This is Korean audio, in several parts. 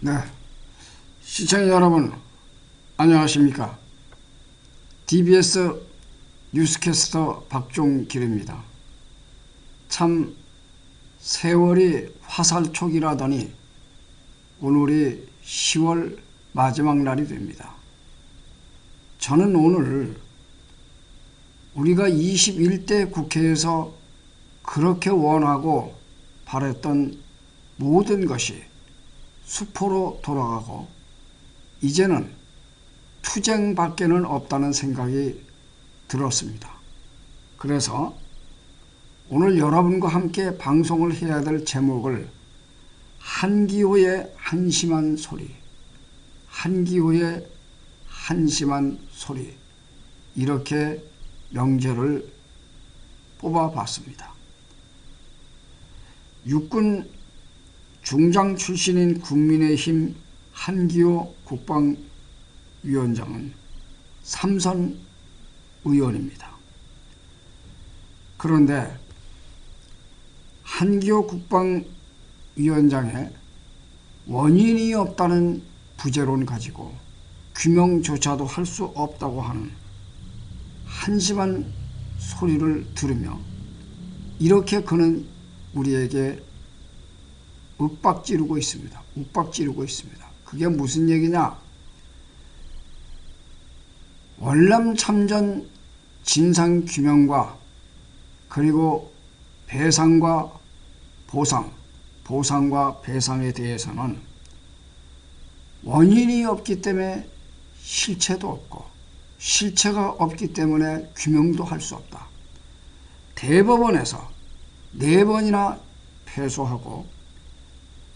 네. 시청자 여러분, 안녕하십니까. DBS 뉴스캐스터 박종길입니다. 참, 세월이 화살촉이라더니 오늘이 10월 마지막 날이 됩니다. 저는 오늘 우리가 21대 국회에서 그렇게 원하고 바랬던 모든 것이 수포로 돌아가고 이제는 투쟁밖에는 없다는 생각이 들었습니다. 그래서 오늘 여러분과 함께 방송을 해야 될 제목을 한기호의 한심한 소리, 한기호의 한심한 소리 이렇게 명제를 뽑아봤습니다. 육군 중장 출신인 국민의힘 한기호 국방위원장은 삼선 의원입니다. 그런데 한기호 국방위원장의 원인이 없다는 부재론 가지고 규명조차도 할 수 없다고 하는 한심한 소리를 들으며 이렇게 그는 우리에게 윽박 지르고 있습니다. 윽박 지르고 있습니다. 그게 무슨 얘기냐? 월남 참전 진상 규명과 그리고 배상과 보상, 보상과 배상에 대해서는 원인이 없기 때문에 실체도 없고 실체가 없기 때문에 규명도 할 수 없다. 대법원에서 네 번이나 패소하고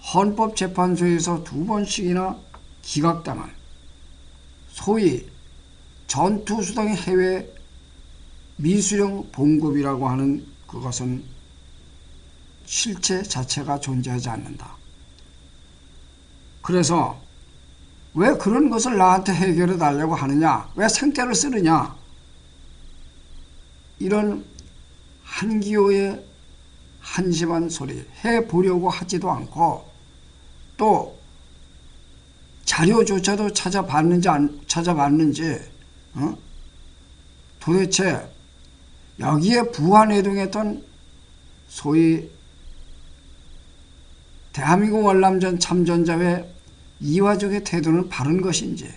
헌법재판소에서 두 번씩이나 기각당한 소위 전투수당 해외 미수령 봉급이라고 하는 그것은 실체 자체가 존재하지 않는다. 그래서 왜 그런 것을 나한테 해결해 달라고 하느냐? 왜 생태를 쓰느냐? 이런 한기호의 한심한 소리 해보려고 하지도 않고 또 자료조차도 찾아봤는지 안 찾아봤는지 어? 도대체 여기에 부안해동했던 소위 대한민국 월남전 참전자의 이화적의 태도는 바른 것인지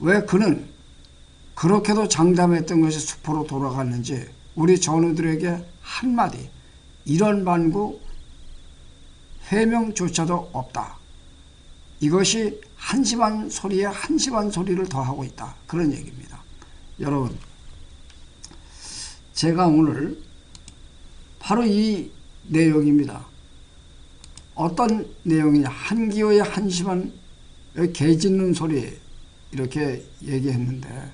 왜 그는 그렇게도 장담했던 것이 수포로 돌아갔는지 우리 전우들에게 한마디 이런 반구 해명조차도 없다. 이것이 한심한 소리에 한심한 소리를 더하고 있다. 그런 얘기입니다. 여러분 제가 오늘 바로 이 내용입니다. 어떤 내용이냐 한기호의 한심한 개 짖는 소리 이렇게 얘기했는데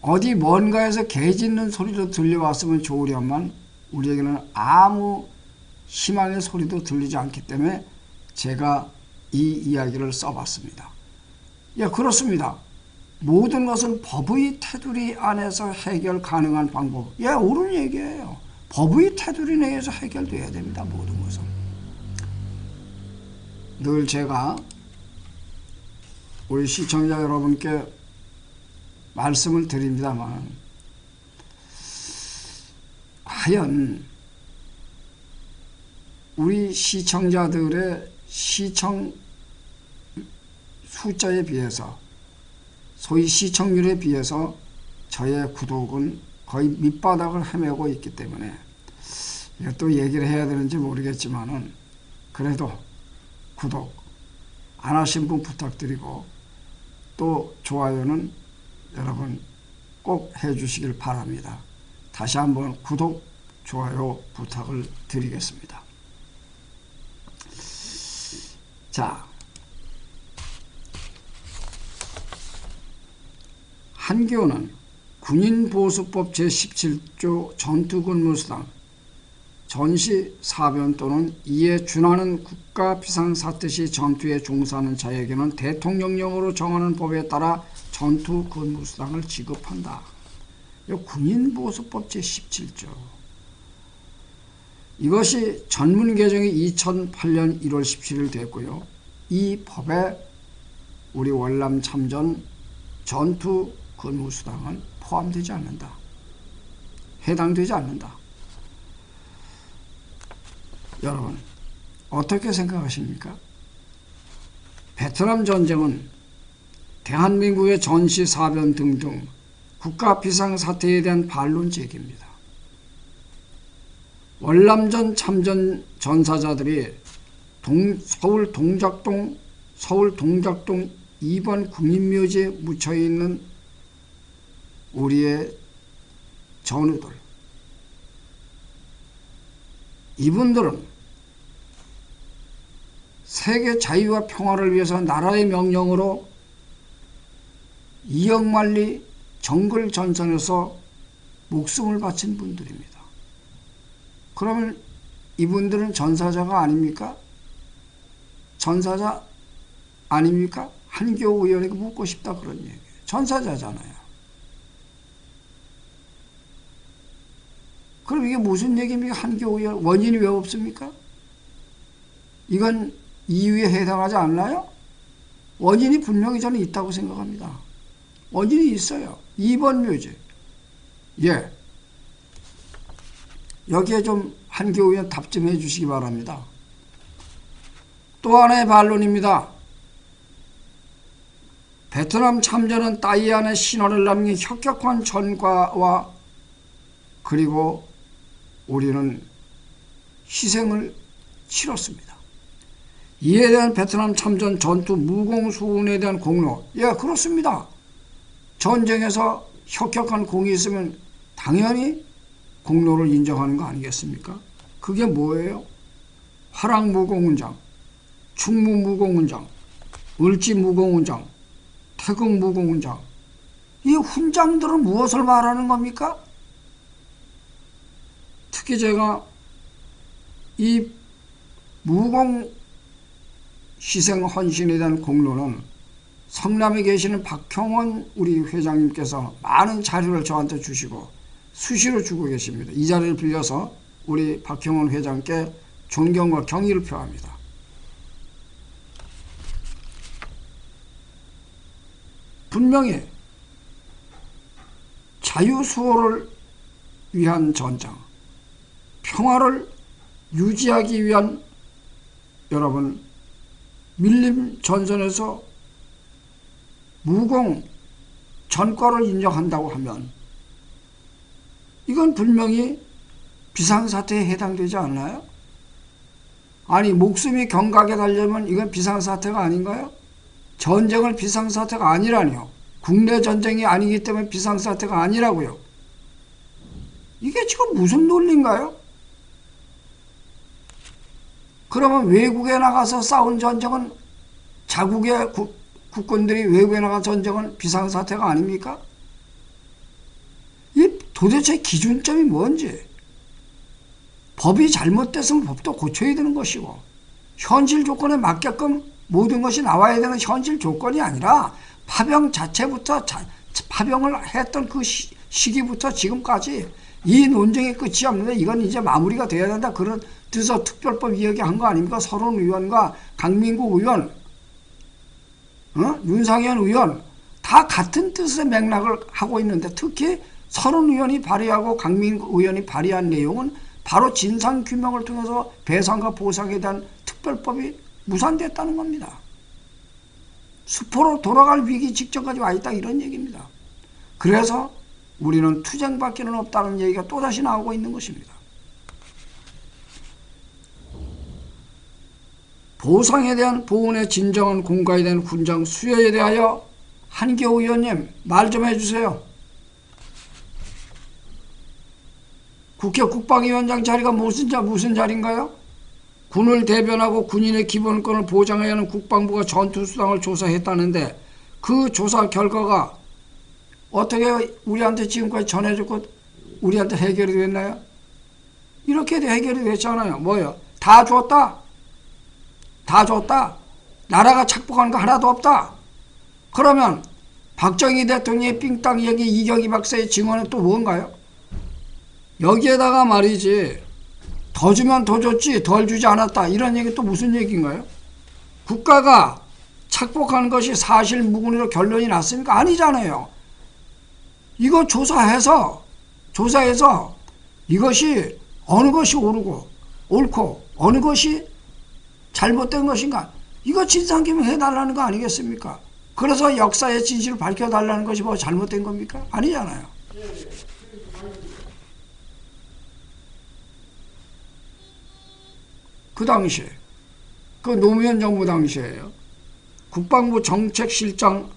어디 뭔가에서 개 짖는 소리도 들려왔으면 좋으련만 우리에게는 아무 희망의 소리도 들리지 않기 때문에 제가 이 이야기를 써봤습니다. 예, 그렇습니다. 모든 것은 법의 테두리 안에서 해결 가능한 방법. 예, 옳은 얘기예요. 법의 테두리 내에서 해결돼야 됩니다. 모든 것은. 늘 제가 우리 시청자 여러분께 말씀을 드립니다만 과연 우리 시청자들의 시청 숫자에 비해서 소위 시청률에 비해서 저의 구독은 거의 밑바닥을 헤매고 있기 때문에 또 얘기를 해야 되는지 모르겠지만은 그래도 구독 안 하신 분 부탁드리고 또 좋아요는 여러분 꼭 해주시길 바랍니다. 다시 한번 구독, 좋아요 부탁을 드리겠습니다. 자, 한교는 군인보수법 제17조 전투근무수당 전시 사변 또는 이에 준하는 국가 비상사태 시 전투에 종사하는 자에게는 대통령령으로 정하는 법에 따라 전투 근무수당을 지급한다. 군인보수법 제17조. 이것이 전문 개정이 2008년 1월 17일 됐고요. 이 법에 우리 월남 참전 전투 근무 수당은 포함되지 않는다. 해당되지 않는다. 여러분, 어떻게 생각하십니까? 베트남 전쟁은 대한민국의 전시 사변 등등 국가 비상사태에 대한 반론 제기입니다. 월남전 참전 전사자들이 동, 서울 동작동 서울 동작동 2번 국민묘지에 묻혀 있는 우리의 전우들 이분들은 세계 자유와 평화를 위해서 나라의 명령으로 이역만리 정글 전선에서 목숨을 바친 분들입니다. 그러면 이분들은 전사자가 아닙니까? 전사자 아닙니까? 한교우 의원에게 묻고 싶다 그런 얘기예요. 전사자잖아요. 그럼 이게 무슨 얘기입니까? 한교우 의원 원인이 왜 없습니까? 이건 이유에 해당하지 않나요? 원인이 분명히 저는 있다고 생각합니다. 원인이 있어요. 2번 묘지. 예. 여기에 좀 한교우 의원 답 좀 해주시기 바랍니다. 또 하나의 반론입니다. 베트남 참전은 따이안의 신화를 남긴 혁혁한 전과와 그리고 우리는 희생을 치렀습니다. 이에 대한 베트남 참전 전투 무공수운에 대한 공로, 예, 그렇습니다. 전쟁에서 혁혁한 공이 있으면 당연히 공로를 인정하는 거 아니겠습니까? 그게 뭐예요? 화랑무공훈장, 충무무공훈장, 을지무공훈장, 태극무공훈장. 이 훈장들은 무엇을 말하는 겁니까? 특히 제가 이 무공 희생 헌신에 대한 공로는 성남에 계시는 박형원 우리 회장님께서 많은 자료를 저한테 주시고 수시로 주고 계십니다. 이 자리를 빌려서 우리 박형원 회장께 존경과 경의를 표합니다. 분명히 자유수호를 위한 전장, 평화를 유지하기 위한 여러분 밀림 전선에서 무공 전과를 인정한다고 하면 이건 분명히 비상사태에 해당되지 않나요? 아니 목숨이 경각에 달려면 이건 비상사태가 아닌가요? 전쟁을 비상사태가 아니라니요. 국내 전쟁이 아니기 때문에 비상사태가 아니라고요. 이게 지금 무슨 논리인가요? 그러면 외국에 나가서 싸운 전쟁은 자국의 국, 국군들이 외국에 나가 전쟁은 비상사태가 아닙니까? 이 도대체 기준점이 뭔지 법이 잘못됐으면 법도 고쳐야 되는 것이고 현실 조건에 맞게끔 모든 것이 나와야 되는 현실 조건이 아니라 파병 자체부터 자, 파병을 했던 그 시, 시기부터 지금까지 이 논쟁의 끝이 없는데 이건 이제 마무리가 돼야 된다 그런 뜻에서 특별법 이야기한 거 아닙니까? 서른 의원과 강민국 의원, 어? 윤상현 의원 다 같은 뜻의 맥락을 하고 있는데 특히 서른 의원이 발의하고 강민국 의원이 발의한 내용은 바로 진상 규명을 통해서 배상과 보상에 대한 특별법이 무산됐다는 겁니다. 수포로 돌아갈 위기 직전까지 와 있다 이런 얘기입니다. 그래서 우리는 투쟁밖에는 없다는 얘기가 또다시 나오고 있는 것입니다. 보상에 대한 보훈의 진정한 공가에 대한 훈장 수여에 대하여 한기호 의원님 말 좀 해주세요. 국회 국방위원장 자리가 무슨 자 무슨 자리인가요? 군을 대변하고 군인의 기본권을 보장해야 하는 국방부가 전투수당을 조사했다는데 그 조사 결과가 어떻게 우리한테 지금까지 전해졌고 우리한테 해결이 됐나요? 이렇게 해결이 됐잖아요. 뭐요? 다 줬다. 다 줬다. 나라가 착복한 거 하나도 없다. 그러면 박정희 대통령의 삥땅 얘기 이경희 박사의 증언은 또 뭔가요? 여기에다가 말이지 더 주면 더 줬지 덜 주지 않았다. 이런 얘기 또 무슨 얘기인가요? 국가가 착복한 것이 사실 무근으로 결론이 났습니까? 아니잖아요. 이거 조사해서 조사해서 이것이 어느 것이 옳고 옳고 어느 것이 잘못된 것인가 이거 진상규명 해달라는 거 아니겠습니까? 그래서 역사의 진실을 밝혀달라는 것이 뭐 잘못된 겁니까? 아니잖아요. 그 당시에 그 노무현 정부 당시에요. 국방부 정책실장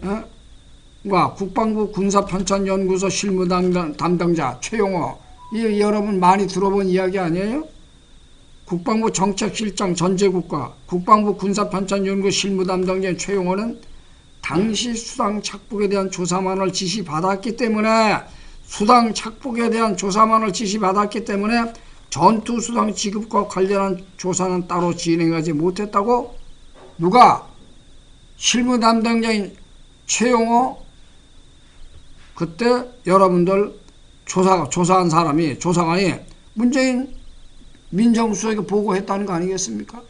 어? 과 국방부 군사편찬연구소 실무 담당, 담당자 최용호 이 여러분 많이 들어본 이야기 아니에요? 국방부 정책실장 전재국과 국방부 군사편찬연구 실무 담당자 최용호는 당시 수당 착복에 대한 조사만을 지시받았기 때문에 수당 착복에 대한 조사만을 지시받았기 때문에 전투 수당 지급과 관련한 조사는 따로 진행하지 못했다고 누가 실무 담당자인 최용호 그때 여러분들 조사 조사한 사람이 조사관이 문재인 민정수석에게 보고했다는 거 아니겠습니까?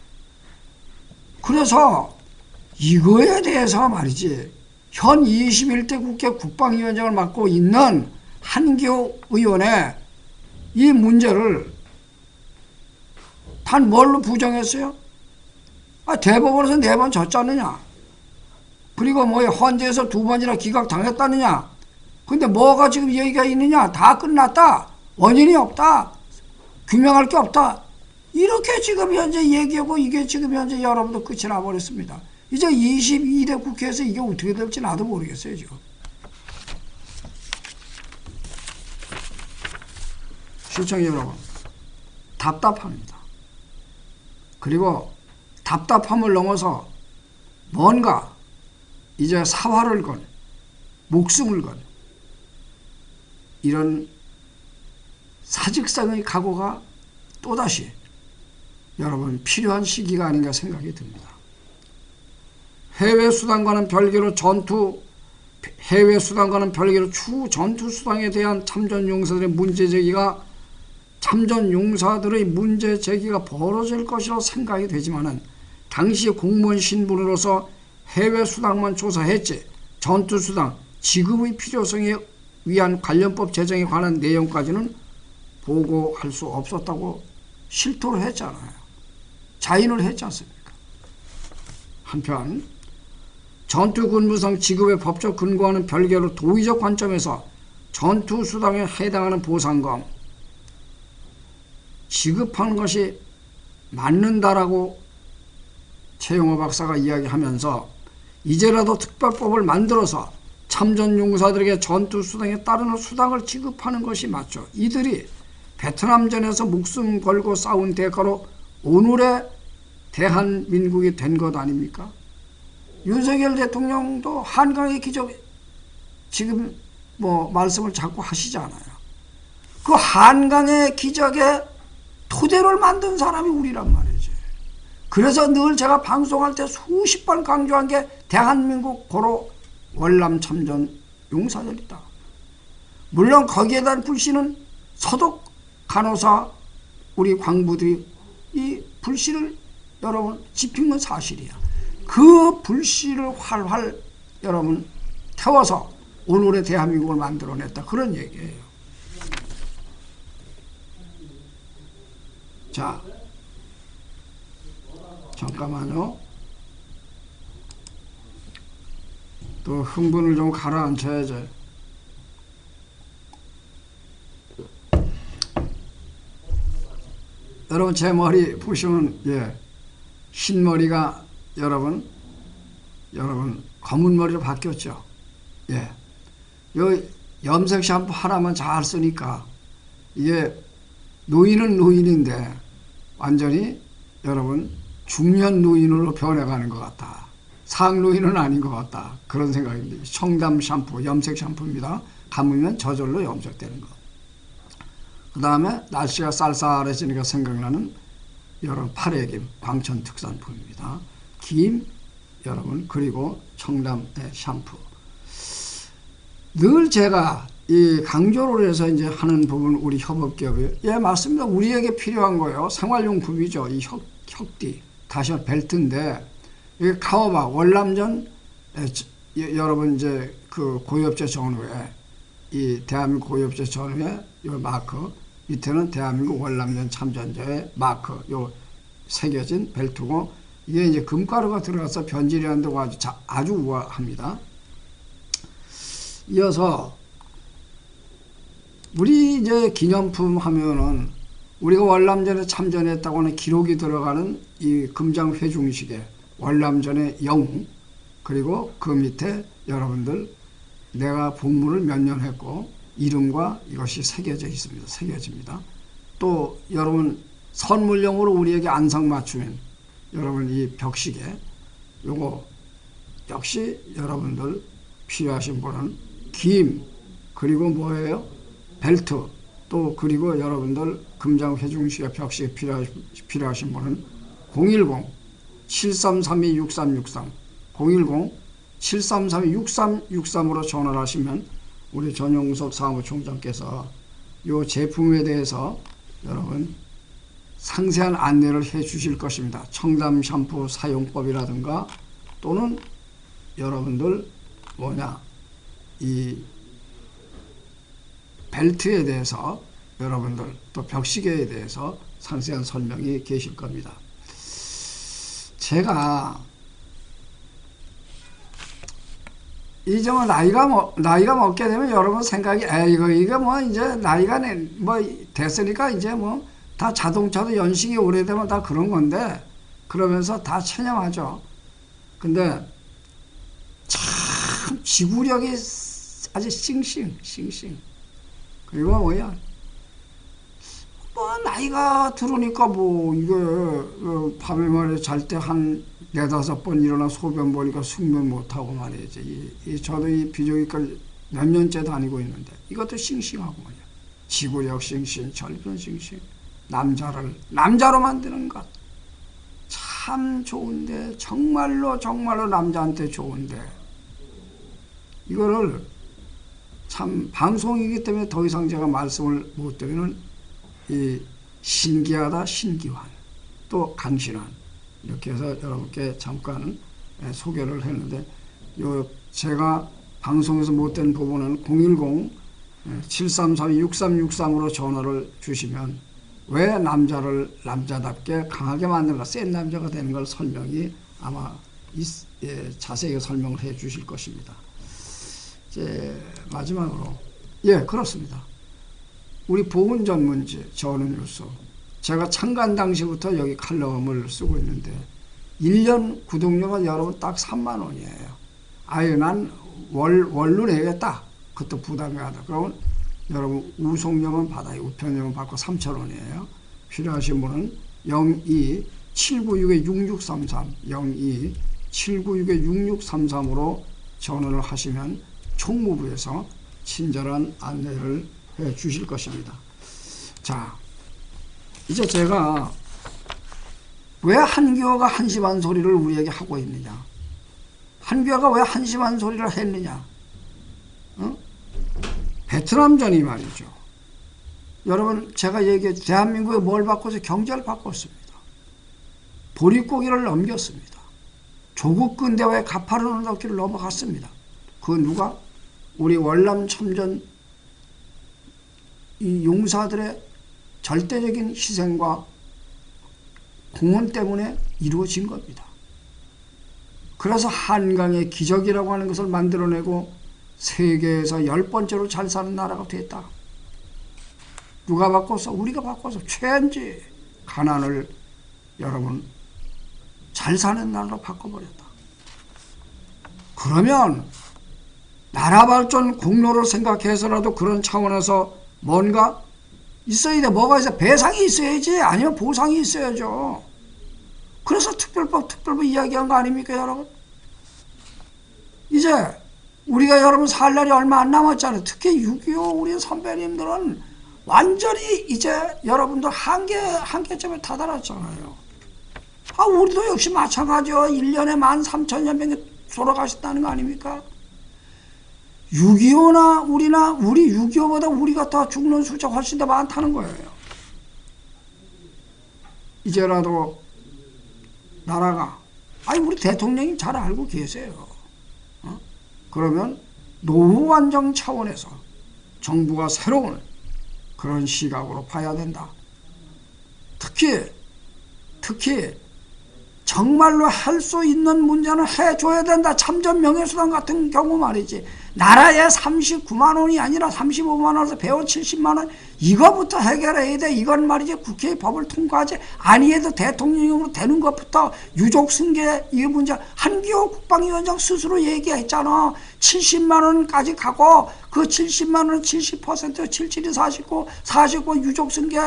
그래서 이거에 대해서 말이지 현 21대 국회 국방위원장을 맡고 있는 한교 의원의 이 문제를 단 뭘로 부정했어요? 아, 대법원에서 네 번 졌잖느냐? 그리고 뭐 헌재에서 두 번이나 기각 당했다느냐? 근데 뭐가 지금 얘기가 있느냐? 다 끝났다. 원인이 없다. 규명할 게 없다. 이렇게 지금 현재 얘기하고 이게 지금 현재 여러분도 끝이 나버렸습니다. 이제 22대 국회에서 이게 어떻게 될지 나도 모르겠어요, 지금. 시청자 여러분, 답답합니다. 그리고 답답함을 넘어서 뭔가 이제 사활을 건, 목숨을 건, 이런 사직성의 각오가 또다시 여러분 필요한 시기가 아닌가 생각이 듭니다. 해외 수단과는 별개로 전투 해외 수단과는 별개로 추후 전투 수단에 대한 참전 용사들의 문제 제기가 참전 용사들의 문제 제기가 벌어질 것이라 생각이 되지만은 당시 공무원 신분으로서 해외 수당만 조사했지 전투 수당 지급의 필요성에 위한 관련법 제정에 관한 내용까지는 보고할 수 없었다고 실토를 했잖아요. 자인을 했지 않습니까? 한편 전투 군무상 지급의 법적 근거와는 별개로 도의적 관점에서 전투 수당에 해당하는 보상금 지급하는 것이 맞는다라고 최영호 박사가 이야기하면서 이제라도 특별법을 만들어서 참전 용사들에게 전투 수당에 따르는 수당을 지급하는 것이 맞죠. 이들이 베트남전에서 목숨 걸고 싸운 대가로 오늘의 대한민국이 된 것 아닙니까? 윤석열 대통령도 한강의 기적 지금 뭐 말씀을 자꾸 하시잖아요. 그 한강의 기적의 토대를 만든 사람이 우리란 말이지. 그래서 늘 제가 방송할 때 수십 번 강조한 게 대한민국 고로 월남 참전 용사들이다. 물론 거기에 대한 불씨는 서독 간호사 우리 광부들이 이 불씨를 여러분 지핀 건 사실이야. 그 불씨를 활활 여러분 태워서 오늘의 대한민국을 만들어냈다. 그런 얘기예요. 자, 잠깐만요. 또 흥분을 좀 가라앉혀야지. 여러분 제 머리 보시면 예 흰 머리가 여러분 여러분 검은 머리로 바뀌었죠. 예. 요 염색 샴푸 하나만 잘 쓰니까 이게 노인은 노인인데 완전히 여러분 중년 노인으로 변해가는 것 같다. 상노인은 아닌 것 같다. 그런 생각입니다. 청담 샴푸, 염색 샴푸입니다. 감으면 저절로 염색되는 것. 그 다음에 날씨가 쌀쌀해지니까 생각나는 여러분 파래김 광천 특산품입니다. 김 여러분 그리고 청담의 샴푸. 늘 제가 이 강조를 해서 이제 하는 부분 우리 협업기업이 예 맞습니다. 우리에게 필요한 거예요. 생활용품이죠. 이 혁, 혁띠 다시 한 벨트인데 이게 카오바 월남전 에, 저, 여- 여러분 이제 그 고유업체 전후에 이 대한민국 고유업체 전후에 요 마크 밑에는 대한민국 월남전 참전자의 마크 요 새겨진 벨트고 이게 이제 금가루가 들어가서 변질이 안 되고 아주 자- 아주 우아합니다. 이어서 우리 이제 기념품 하면은 우리가 월남전에 참전했다고 하는 기록이 들어가는 이 금장 회 중식에 월남전의 영웅 그리고 그 밑에 여러분들 내가 복무를 몇 년 했고 이름과 이것이 새겨져 있습니다. 새겨집니다. 또 여러분 선물용으로 우리에게 안상맞춤인 여러분 이 벽시계 요거 역시 여러분들 필요하신 분은 김 그리고 뭐예요? 벨트 또 그리고 여러분들 금장 회중시계 벽시계 필요하신, 분은 010 7332 6363 010 7332 6363으로 전화를 하시면 우리 전용석 사무총장께서 이 제품에 대해서 여러분 상세한 안내를 해 주실 것입니다. 청담 샴푸 사용법이라든가 또는 여러분들 뭐냐 이 벨트에 대해서 여러분들 또 벽시계에 대해서 상세한 설명이 계실 겁니다. 제가 이제 뭐 나이가 뭐 나이가 먹게 되면 여러분 생각이 에 이거 이거 뭐 이제 나이가 내- 뭐 됐으니까 이제 뭐 다 자동차도 연식이 오래되면 다 그런 건데 그러면서 다 체념하죠. 근데 참 지구력이 아주 싱싱 싱싱 그리고 뭐야? 뭐 나이가 들으니까 뭐 이게 어, 밤에 말이야 잘때 한 네다섯 번 일어나 소변 보니까 숙면 못하고 말이지. 이, 이 저도 이 비조기과를 몇 년째 다니고 있는데 이것도 싱싱하고 말이야 지구력 싱싱 절편 싱싱 남자를 남자로 만드는 것. 참 좋은데 정말로 정말로 남자한테 좋은데. 이거를 참 방송이기 때문에 더 이상 제가 말씀을 못 드리는 이 신기하다 신기환 또 강신환 이렇게 해서 여러분께 잠깐 예, 소개를 했는데 요 제가 방송에서 못된 부분은 010 7332-6363으로 전화를 주시면 왜 남자를 남자답게 강하게 만들까 센 남자가 되는 걸 설명이 아마 있- 예, 자세하게 설명을 해 주실 것입니다. 이제 마지막으로 예 그렇습니다. 우리 보훈 전문지 저는 뉴스 제가 창간 당시부터 여기 칼럼을 쓰고 있는데 1년 구독료가 여러분 딱 3만 원이에요. 아유 난 월, 월로 내겠다. 그것도 부담이 하다. 그러면 여러분 우송료만 받아요. 우편료만 받고 3천 원이에요. 필요하신 분은 02 796에 6633 02 796에 6633으로 전화를 하시면 총무부에서 친절한 안내를 해 주실 것입니다. 자, 이제 제가 왜 한교가 한심한 소리를 우리에게 하고 있느냐? 한교가 왜 한심한 소리를 했느냐? 어? 베트남전이 말이죠. 여러분 제가 얘기해 대한민국에 뭘 바꿔서 경제를 바꿨습니다. 보릿고기를 넘겼습니다. 조국 근대화의 가파른 언덕길을 넘어갔습니다. 그 누가 우리 월남 참전 이 용사들의 절대적인 희생과 공헌 때문에 이루어진 겁니다. 그래서 한강의 기적이라고 하는 것을 만들어내고 세계에서 열 번째로 잘 사는 나라가 됐다. 누가 바꿨어? 우리가 바꿔서 최한지 가난을 여러분 잘 사는 나라로 바꿔버렸다. 그러면 나라 발전 공로를 생각해서라도 그런 차원에서 뭔가 있어야 돼. 뭐가 있어? 배상이 있어야지. 아니면 보상이 있어야죠. 그래서 특별법, 특별법 이야기한 거 아닙니까, 여러분? 이제 우리가 여러분 살 날이 얼마 안 남았잖아요. 특히 6.25 우리 선배님들은 완전히 이제 여러분들 한계, 한계점에 다다랐잖아요. 아, 우리도 역시 마찬가지요. 1년에 만 3천여 명이 돌아가셨다는 거 아닙니까? 6.25나 우리나 우리 6.25보다 우리가 더 죽는 숫자 훨씬 더 많다는 거예요. 이제라도 나라가 아니 우리 대통령이 잘 알고 계세요. 어? 그러면 노후 안정 차원에서 정부가 새로운 그런 시각으로 봐야 된다. 특히 특히 정말로 할 수 있는 문제는 해줘야 된다. 참전 명예수당 같은 경우 말이지. 나라에 39만 원이 아니라 35만 원에서 배워 70만 원 이거부터 해결해야 돼. 이건 말이지 국회의 법을 통과하지 아니해도 대통령으로 되는 것부터 유족 승계 이 문제 한기호 국방위원장 스스로 얘기했잖아. 70만 원까지 가고 그 70만 원 70% 77이 49 49 유족 승계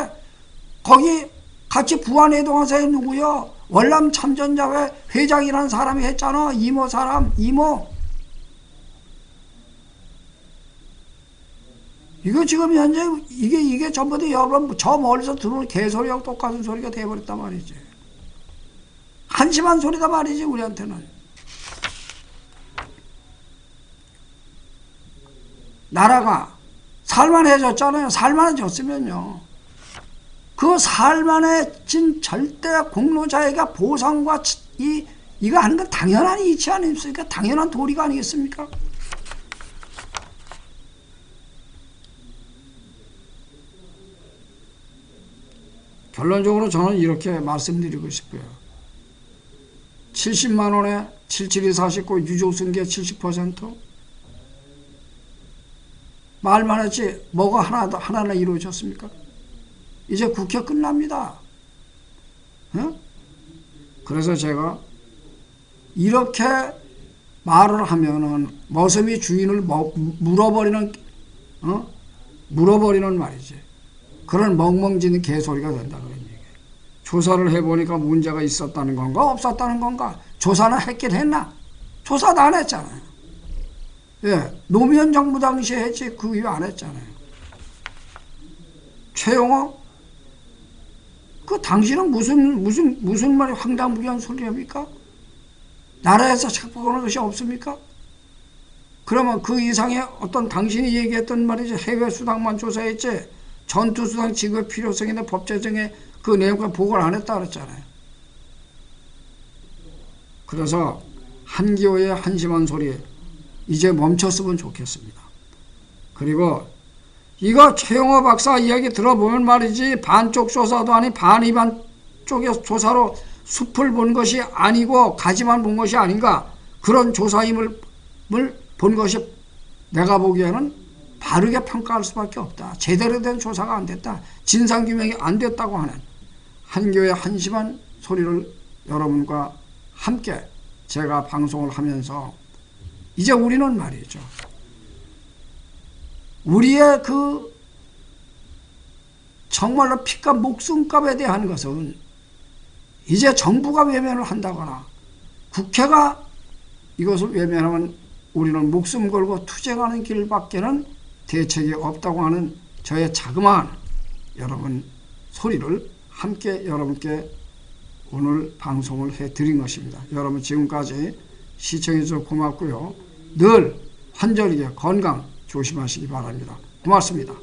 거기 같이 부안해동하세요 누구요? 월남 참전자회 회장이라는 사람이 했잖아. 이모 사람 이모. 이거 지금 현재 이게 이게 전부 다 여러분 저 멀리서 들어오는 개소리하고 똑같은 소리가 돼버렸단 말이지. 한심한 소리다 말이지 우리한테는. 나라가 살만해졌잖아요. 살만해졌으면요. 그 살만해진 절대 공로자에게 보상과 치- 이 이거 하는 건 당연한 이치 아닙니까? 당연한 도리가 아니겠습니까? 결론적으로 저는 이렇게 말씀드리고 싶어요. 70만 원에 77이 49 유족승계 70% 말만 했지 뭐가 하나 하나나 이루어졌습니까? 이제 국회 끝납니다. 어? 그래서 제가 이렇게 말을 하면은 머슴이 주인을 먹- 물어버리는 어? 물어버리는 말이지. 그런 멍멍지는 개소리가 된다 그런 얘기예요. 조사를 해보니까 문제가 있었다는 건가 없었다는 건가 조사는 했긴 했나? 조사도 안 했잖아요. 예, 노무현 정부 당시에 했지 그 이후 안 했잖아요. 최영호 그 당신은 무슨 무슨 무슨 말이 황당무계한 소리입니까? 나라에서 착복하는 것이 없습니까? 그러면 그 이상의 어떤 당신이 얘기했던 말이지 해외 수당만 조사했지 전투 수당 지급 필요성이나 법 제정에 그 내용과 보고를 안 했다 그랬잖아요. 그래서 한기호의 한심한 소리 이제 멈췄으면 좋겠습니다. 그리고 이거 최영호 박사 이야기 들어보면 말이지 반쪽 조사도 아닌 반이반 쪽의 조사로 숲을 본 것이 아니고 가지만 본 것이 아닌가 그런 조사임을 본 것이 내가 보기에는 바르게 평가할 수밖에 없다. 제대로 된 조사가 안 됐다. 진상규명이 안 됐다고 하는 한교의 한심한 소리를 여러분과 함께 제가 방송을 하면서 이제 우리는 말이죠. 우리의 그 정말로 피값 목숨값에 대한 것은 이제 정부가 외면을 한다거나 국회가 이것을 외면하면 우리는 목숨 걸고 투쟁하는 길밖에는 대책이 없다고 하는 저의 자그마한 여러분 소리를 함께 여러분께 오늘 방송을 해 드린 것입니다. 여러분 지금까지 시청해 주셔서 고맙고요. 늘 환절기에 건강 조심하시기 바랍니다. 고맙습니다.